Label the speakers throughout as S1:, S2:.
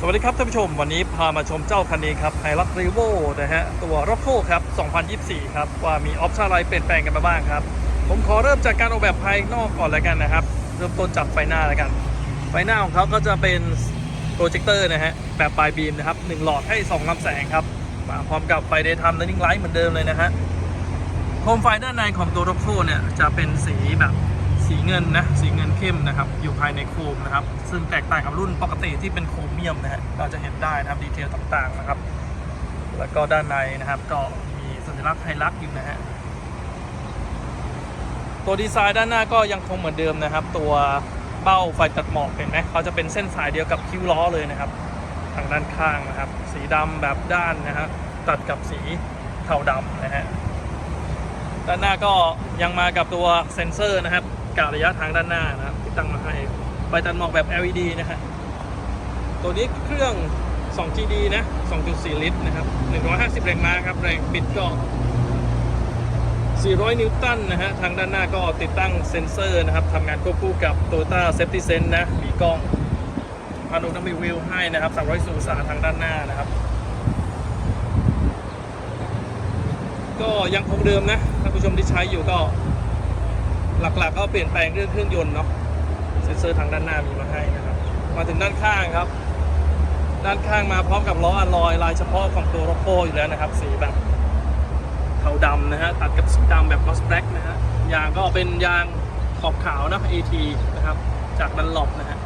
S1: สวัสดีครับท่านผู้ชมวันนี้พามาชมเจ้าคันนี้ครับไฮรักรีโวนะฮะตัวร o โ o ครับ 2024 ครับ ว่ามีออปชั่นอะไรเปลี่ยนแปลงกันมาบ้างครับ ผมขอเริ่มจากการออกแบบภายนอกก่อนแล้วกันนะครับ เริ่มต้นจากไฟหน้าแล้วกัน ไฟหน้าของเขาก็จะเป็นโปรเจคเตอร์นะฮะแบบปลายบีมนะครับหนึ่งหลอดให้2ลำแสงครับ มาพร้อมกับไฟ Daytime Running Light เหมือนเดิมเลยนะฮะโคมไฟด้านในของตัวร o โ o เนี่ยจะเป็นสีแบบ สีเงินนะสีเงินเข้มนะครับ อยู่ภายในโคมนะครับ ซึ่งแตกต่างกับรุ่นปกติที่เป็นโครเมียมนะฮะเราจะเห็นได้นะครับดีเทลต่างๆนะครับ แล้วก็ด้านในนะครับก็มีสัญลักษณ์ไฮลักอยู่นะฮะตัวดีไซน์ด้านหน้าก็ยังคงเหมือนเดิมนะครับ ตัวเบ้าไฟตัดหมอกเห็นไหมเขาจะเป็นเส้นสายเดียวกับคิ้วล้อเลยนะครับ ทางด้านข้างนะครับ สีดำแบบด้านนะฮะตัดกับสีเทาดำนะฮะด้านหน้าก็ยังมากับตัวเซ็นเซอร์นะครับ กะระยะทางด้านหน้านะครับที่ตั้งมาให้ไฟตัดหมอกแบบ LED นะฮะตัวนี้เครื่อง 2GD นะ 2.4 ลิตรนะครับ 150 แรงม้าครับ แรงบิดก็ 400 นิวตันนะฮะ ทางด้านหน้าก็ติดตั้งเซ็นเซอร์นะครับทำงานควบคู่กับ Toyota Safety Sense นะ มีกล้องพาโนรามิวิวให้นะครับ 300องศาทางด้านหน้านะครับ ก็ยังคงเดิมนะท่านผู้ชมที่ใช้อยู่ก็ หลักๆ ก็เปลี่ยนแปลงเรื่องเครื่องยนต์เนาะเซ็นเซอร์ทางด้านหน้ามีมาให้นะครับ มาถึงด้านข้างครับ ด้านข้างมาพร้อมกับล้ออะลอยลายเฉพาะของตัวโรโ o อยู่แล้วนะครับ สีแบบเทาดำนะฮะตัดกับสีดำแบบลอสแบล็กนะฮะยางก็เป็นยางขอบขาวนะ AT นะครับ จากดันหลบนะฮะ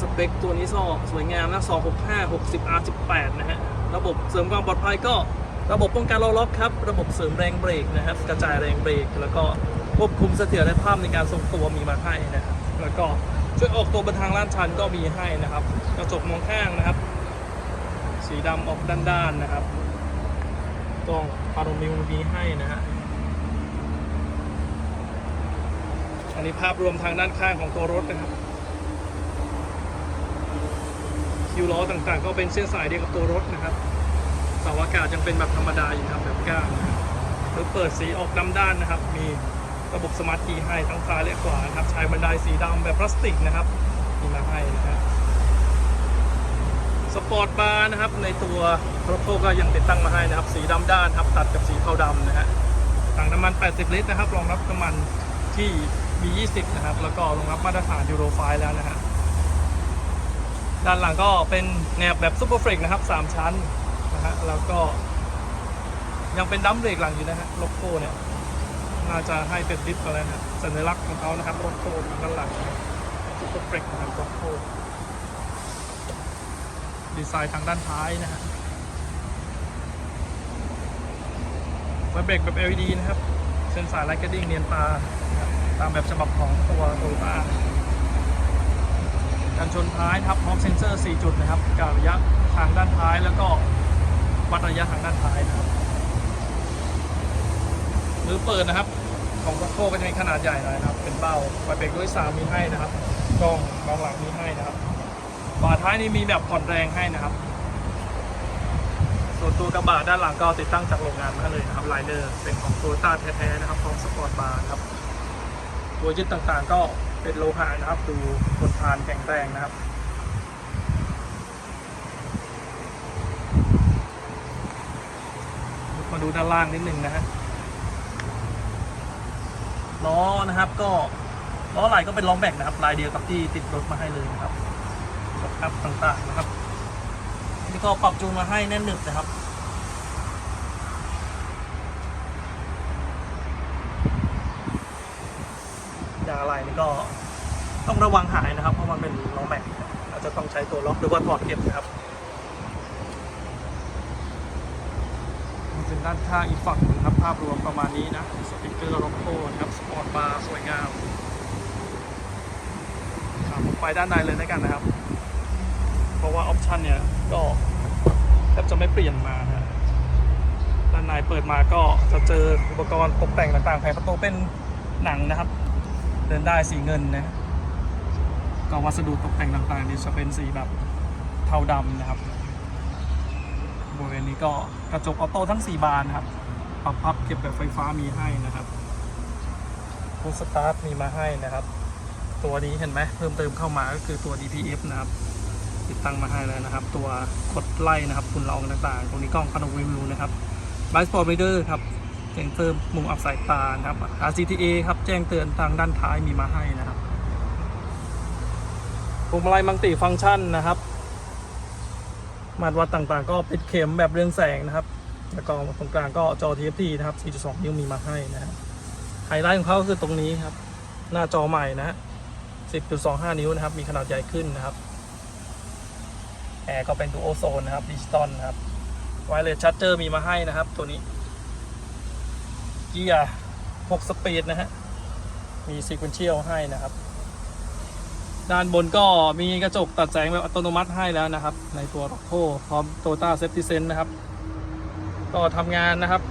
S1: สเปคตัวนี้ก็สวยงามนะ 265 60 R18 นะฮะ ระบบเสริมความปลอดภัยก็ ระบบป้องกันล้อล็อกครับ ระบบเสริมแรงเบรกนะครับ กระจายแรงเบรก แล้วก็ควบคุมเสถียรภาพในการทรงตัวมีมาให้นะครับ แล้วก็ช่วยออกตัวบนทางลาดชันก็มีให้นะครับ กระจกมองข้างนะครับ สีดำออกด้านๆนะครับกล้องพาโรมิวมีให้นะฮะ อันนี้ภาพรวมทางด้านข้างของตัวรถนะครับคิวล้อต่างๆ ก็เป็นเส้นสายเดียวกับตัวรถนะครับ เสาอากาศยังเป็นแบบธรรมดาอยู่นะครับแบบก้านนะครับหรือเปิดสีออกดำด้านนะครับ มีระบบสมาร์ทคีย์ให้ทั้งซ้ายและขวานะครับใช้บันไดสีดำแบบพลาสติกนะครับมีมาให้นะฮะสปอร์ตบาร์นะครับ ในตัวรถโฟก็ยังติดตั้งมาให้นะครับ สีดำด้านครับตัดกับสีเทาดำนะฮะถังน้ำมัน 80 ลิตรนะครับ รองรับน้ำมันที่มี 20 นะครับ แล้วก็รองรับมาตรฐานยูโรไฟแล้วนะฮะด้านหลังก็เป็นแนบแบบซูเปอร์เฟรกนะครับ 3 ชั้น นะฮะแล้วก็ ยังเป็นดัมเบรกหลังอยู่นะฮะโลโก้เนี่ยน่าจะให้เป็นดิฟกันแล้วนะสัญลักษณ์ของเขานะครับโลโก้ทางด้านหลังซูเปอร์เฟรกนะครับโลโก้ดีไซน์ทางด้านท้ายนะฮะไฟเบรกแบบ LED นะครับเส้นสายไลท์กระดิ่งเนียนตาตามแบบฉบับของตัวโตโยต้ากันชนท้ายครับพร้อมเซ็นเซอร์ 4 จุดนะครับกะระยะทางด้านท้ายแล้วก็ ระยะทางด้านท้ายนะครับมือเปิดนะครับ ของรถโฟก็จะมีขนาดใหญ่หน่อยนะครับ เป็นเบ้าไฟเบรกด้วยสามมีให้นะครับกล้องมองหลังมีให้นะครับฝาท้ายนี้มีแบบผ่อนแรงให้นะครับ ส่วนตัวกระบะด้านหลังก็ติดตั้งจากโรงงานมาเลยนะครับไลเนอร์เป็นของโตโยต้าแท้ๆนะครับพร้อมสปอร์ตบาร์ครับตัวยึดต่างๆก็เป็นโลหะนะครับ ดูทนทานแข็งแรงนะครับ มา ดูด้านล่างนิดนึงนะฮะล้อนะครับก็ล้อไหล่ก็เป็นล้อแม็กนะครับ ลายเดียวกับที่ติดรถมาให้เลยนะครับกับครับต่างๆนะครับนี่ก็ปรับจูนมาให้แน่นหนึบนะครับยางอะไรนี่ก็ต้องระวังหายนะครับ เพราะมันเป็นล้อแม็กอาจจะต้องใช้ตัวล็อกหรือว่าถอดเก็บนะครับ มาถึงด้านข้างอีกฝั่งหนึ่งครับภาพรวมประมาณนี้นะสติกเกอร์โลโก้นะครับสปอร์ตบาร์สวยงามครับไปด้านในเลยแล้วกันนะครับ เพราะว่าออปชันเนี่ยก็แทบจะไม่เปลี่ยนมานะฮะด้านในเปิดมาก็จะเจออุปกรณ์ตกแต่งต่างๆแผงประตูเป็นหนังนะครับ เดินได้สีเงินนะก็วัสดุตกแต่งต่างๆนี่จะเป็นสีแบบเทาดำนะครับ บริเวณนี้ก็กระจกออโต้ทั้ง 4 บานครับปรับพับเก็บแบบไฟฟ้ามีให้นะครับพุชสตาร์ทมีมาให้นะครับ ตัวนี้เห็นไหมเพิ่มเติมเข้ามาก็คือตัว DPF นะครับติดตั้งมาให้แล้วนะครับ ตัวกดไล่นะครับคุณละอองต่างๆ ตรงนี้กล้องพานวิวนะครับ b i สปอร์ต r รเดอร์ครับแจ้งเติมมุมอับสายตานะครับ RCTA ครับแจ้งเตือนทางด้านท้ายมีมาให้นะครับพวงมาลัยมังติฟังก์ชันนะครับ มาตรวัดต่างๆ ก็เป็นเข็มแบบเรืองแสงนะครับ แล้วก็ตรงกลางก็จอ TFT นะครับ 4.2 นิ้วมีมาให้นะครับไฮไลท์ของเขาก็คือตรงนี้ครับ หน้าจอใหม่นะฮะ 10.25 นิ้วนะครับ มีขนาดใหญ่ขึ้นนะครับ แอร์ก็เป็นดูโอโซนนะครับดิจิตอลนะครับไวเลสชัตเจอร์มีมาให้นะครับ ตัวนี้ เกียร์ 6 สปีดนะฮะ มีซีเควนเชียลให้นะครับ ด้านบนก็มีกระจกตัดแสงแบบอัตโนมัติให้แล้วนะครับ ในตัว r o c k o พร้อม Toyota Safety Sense นะครับ ก็ทำงานนะครับ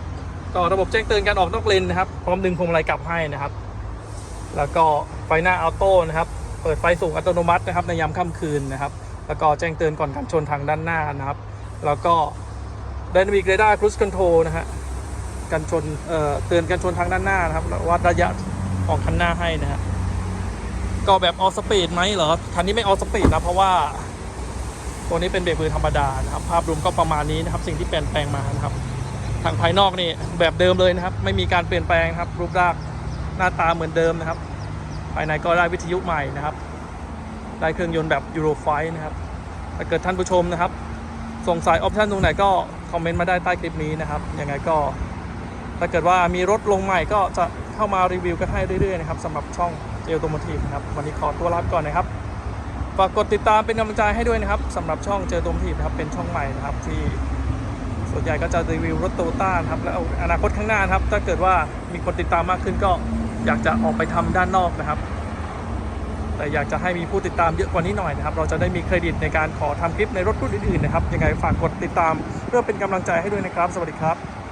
S1: ก็ระบบแจ้งเตือนการออกนอกเลนนะครับ พร้อมดึงพวงมาลัยกลับให้นะครับ แล้วก็ไฟหน้าออโต้นะครับ เปิดไฟสูงอัตโนมัตินะครับในยามค่ำคืนนะครับ แล้วก็แจ้งเตือนก่อนการชนทางด้านหน้านะครับ แล้วก็ Dynamic Radar Cruise Control นะฮะการชนเอ่อเตือนการชนทางด้านหน้านะครับแล้ววัดระยะของคันหน้าให้นะฮะ ก็แบบออสปีดไหมเหรอคันนี้ไม่ออสปีดนะเพราะว่า ตัวนี้เป็นเบรกมือธรรมดานะครับ ภาพรวมก็ประมาณนี้นะครับ สิ่งที่เปลี่ยนแปลงมานะครับ ทางภายนอกนี่แบบเดิมเลยนะครับ ไม่มีการเปลี่ยนแปลงครับ รูปร่างหน้าตาเหมือนเดิมนะครับ ภายในก็ได้วิทยุใหม่นะครับ ได้เครื่องยนต์แบบยูโรไฟนะครับถ้าเกิดท่านผู้ชมนะครับ สงสัยออปชันตรงไหนก็คอมเมนต์มาได้ใต้คลิปนี้นะครับยังไงก็ถ้าเกิดว่ามีรถลงใหม่ก็จะ เข้ามารีวิวกันให้เรื่อยๆนะครับสำหรับช่องเจลโตโมทีฟนะครับวันนี้ขอตัวลาไปก่อนนะครับฝากกดติดตามเป็นกำลังใจให้ด้วยนะครับสำหรับช่องเจลโตโมทีฟนะครับเป็นช่องใหม่นะครับที่ส่วนใหญ่ก็จะรีวิวรถโตต้านะครับแล้วอนาคตข้างหน้านครับถ้าเกิดว่ามีคนติดตามมากขึ้นก็อยากจะออกไปทำด้านนอกนะครับ แต่อยากจะให้มีผู้ติดตามเยอะกว่านี้หน่อยนะครับ เราจะได้มีเครดิตในการขอทำคลิปในรถรุ่นอื่นๆนะครับยังไงฝากกดติดตามเพื่อเป็นกำลังใจให้ด้วยนะครับ สวัสดีครับ